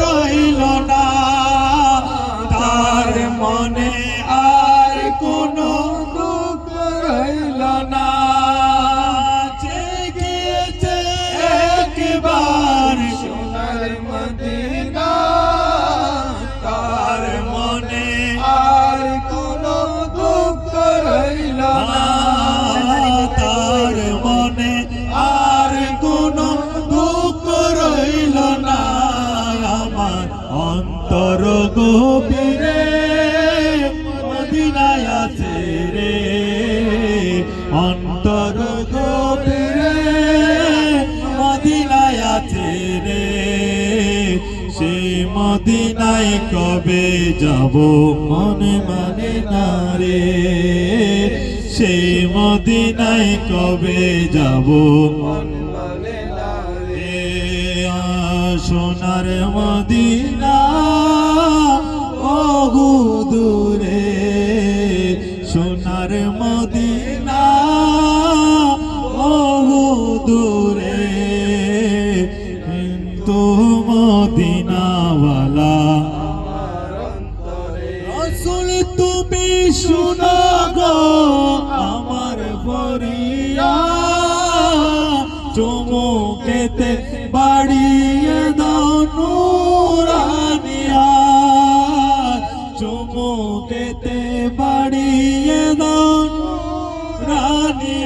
রইল না। তার মনে আর কোনো অন্তর গভীরে মদিনায় আছে রে। অন্তর গভীরে মদিনায় আছে রে। সেই মদিনায় কবে যাব মনে মানে না রে। সেই মদিনায় কবে যাব মন মানে না রে। সোনার মদিনা দূরে সোনার মদিনা, বহু দূরে কিন্তু মদিনাওয়ালা। রসুল, তুমি শুনো গো আমার বরিয়া চুমুকেতে বাড়িয়ে দাও নুরানিয়া। চুমুকেতে বাড়িয়ে দাও। রানী